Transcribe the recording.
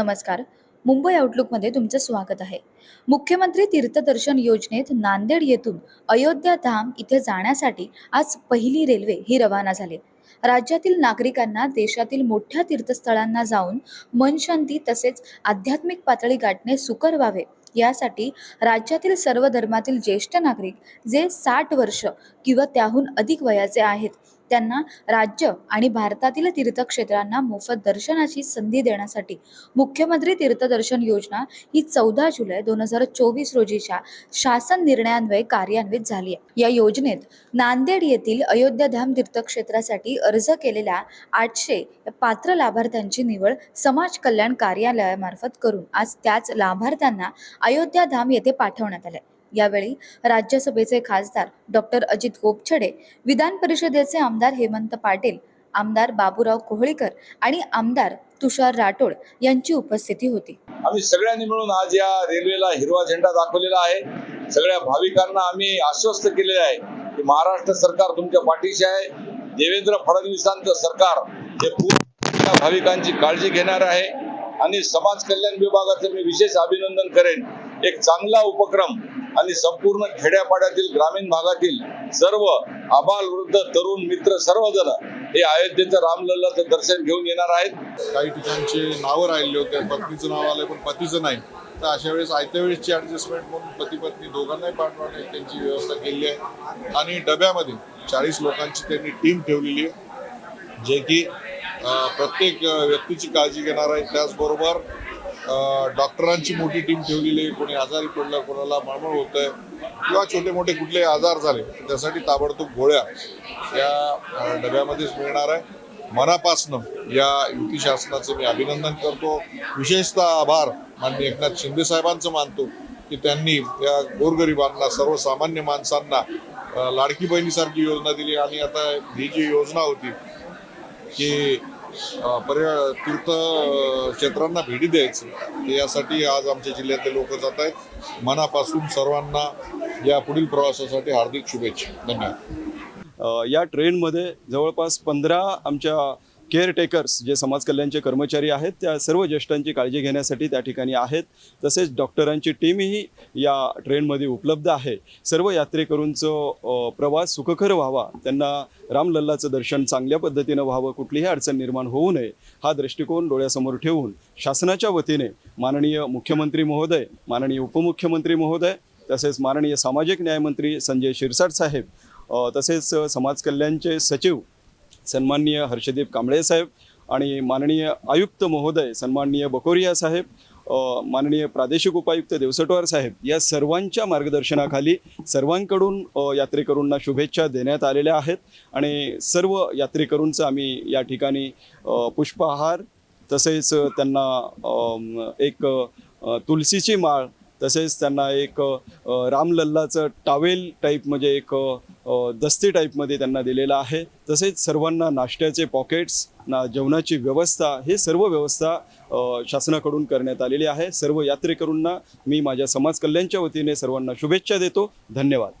नमस्कार. मुंबई आउटलुकमध्ये तुमचं स्वागत आहे. मुख्यमंत्री तीर्थदर्शन योजनेत नांदेड येथून अयोध्या धाम इथे जाण्यासाठी आज पहिली रेल्वे ही रवाना झाली. राज्यातील नागरिकांना देशातील मोठ्या तीर्थस्थळांना जाऊन मनशांती तसेच आध्यात्मिक पातळी गाठणे सुकर व्हावे यासाठी राज्यातील सर्व धर्मातील ज्येष्ठ नागरिक जे साठ वर्ष किंवा त्याहून अधिक वयाचे आहेत त्यांना राज्य आणि भारतातील तीर्थक्षेत्रांना मोफत दर्शनाची संधी देण्यासाठी मुख्यमंत्री तीर्थदर्शन योजना ही चौदा जुलै दोन हजार चोवीस रोजीच्या शासन निर्णयान्वये कार्यान्वित झाली आहे. या योजनेत नांदेड येथील अयोध्याधाम तीर्थक्षेत्रासाठी अर्ज केलेल्या आठशे पात्र लाभार्थ्यांची निवड समाज कल्याण कार्यालयामार्फत करून आज त्याच लाभार्थ्यांना अयोध्याधाम येथे पाठवण्यात आले यावेळी राज्यसभेचे खासदार डॉक्टर अजित गोपछडे विधान परिषदेचे आमदार हेमंत पाटील आमदार बाबूराव कोहळीकर आणि आमदार तुषार राठोड यांची उपस्थिती होती. आम्ही सगळ्यांनी मिळून आज या रेल्वेला हिरवा झेंडा दाखवलेला आहे. सगळ्या भाविकांना आम्ही आश्वस्त केलेले आहे की महाराष्ट्र सरकार तुमच्या पाठीशी आहे. देवेंद्र फडणवीसांचं सरकार हे पूर्ण भाविकांची काळजी घेणार आहे. आणि समाज कल्याण विभागाचं मी विशेष अभिनंदन करेन. एक चांगला उपक्रम आणि संपूर्ण खेड्यापाड्यातील ग्रामीण भागातील सर्व आबाल वृद्ध तरुण मित्र सर्वजण हे अयोध्येचं रामलल्लाचं दर्शन घेऊन येणार आहेत. काही ठिकाणचे नावं राहिले होते. पत्नीचं नाव आलंय पण पतीचं नाही. तर अशा वेळेस आयत्या वेळेसची ऍडजस्टमेंट म्हणून पती पत्नी दोघांनाही पाठवणे त्यांची व्यवस्था केली आहे. आणि डब्यामध्ये चाळीस लोकांची त्यांनी टीम ठेवलेली आहे. जे की प्रत्येक व्यक्तीची काळजी घेणार आहे. त्याचबरोबर डॉक्टरांची मोठी टीम ठेवलेली आहे. कोणी आजारी पडलं कोणाला मळमळ होत आहे किंवा छोटे मोठे कुठले आजार झाले त्यासाठी ताबडतोब गोळ्या या डब्यामध्येच मिळणार आहे. मनापासनं या युती शासनाचं मी अभिनंदन करतो. विशेषतः आभार माननीय एकनाथ शिंदे साहेबांचं मानतो की त्यांनी या गोरगरिबांना सर्वसामान्य माणसांना लाडकी बहिणीसारखी योजना दिली. आणि आता ही जी योजना होती की पर्य तीर्थ क्षेत्रांना भेटी द्यायचं. यासाठी आज आमच्या जिल्ह्यातले लोक जात आहेत. मनापासून सर्वांना या पुढील प्रवासासाठी हार्दिक शुभेच्छा. धन्यवाद. या ट्रेनमध्ये जवळपास पंधरा आमच्या केअरटेकर्स जे समाज कल्याणचे कर्मचारी आहेत त्या सर्व ज्येष्ठांची काळजी घेण्यासाठी त्या ठिकाणी आहेत. तसेच डॉक्टरांची टीमही या ट्रेनमध्ये उपलब्ध आहे. सर्व यात्रेकरूंचं प्रवास सुखकर व्हावा. त्यांना रामलल्लाचं दर्शन चांगल्या पद्धतीनं व्हावं. कुठलीही अडचण निर्माण होऊ नये. हा दृष्टिकोन डोळ्यासमोर ठेवून शासनाच्या वतीने माननीय मुख्यमंत्री महोदय माननीय उपमुख्यमंत्री महोदय तसेच माननीय सामाजिक न्यायमंत्री संजय शिरसाट साहेब तसेच समाज कल्याणचे सचिव सन्माननीय हर्षदीप कांबळे साहेब आणि माननीय आयुक्त महोदय सन्माननीय बकोरिया साहेब माननीय प्रादेशिक उपायुक्त देवसटवार साहेब या सर्वांच्या मार्गदर्शनाखाली सर्वांकडून यात्रेकरूंना शुभेच्छा देण्यात आलेल्या आहेत आणि सर्व यात्रेकरूंचं आम्ही या ठिकाणी पुष्पहार तसेच त्यांना एक तुलसीची माळ तसेच त्यांना एक रामलल्लाचं टावेल टाईप म्हणजे एक दस्ती टाईपमध्ये त्यांना दिलेलं आहे. तसेच सर्वांना नाश्त्याचे पॉकेट्स ना जेवणाची व्यवस्था हे सर्व व्यवस्था शासनाकडून करण्यात आलेली आहे. सर्व यात्रेकरूंना मी माझ्या समाज कल्याणच्या वतीने सर्वांना शुभेच्छा देतो. धन्यवाद.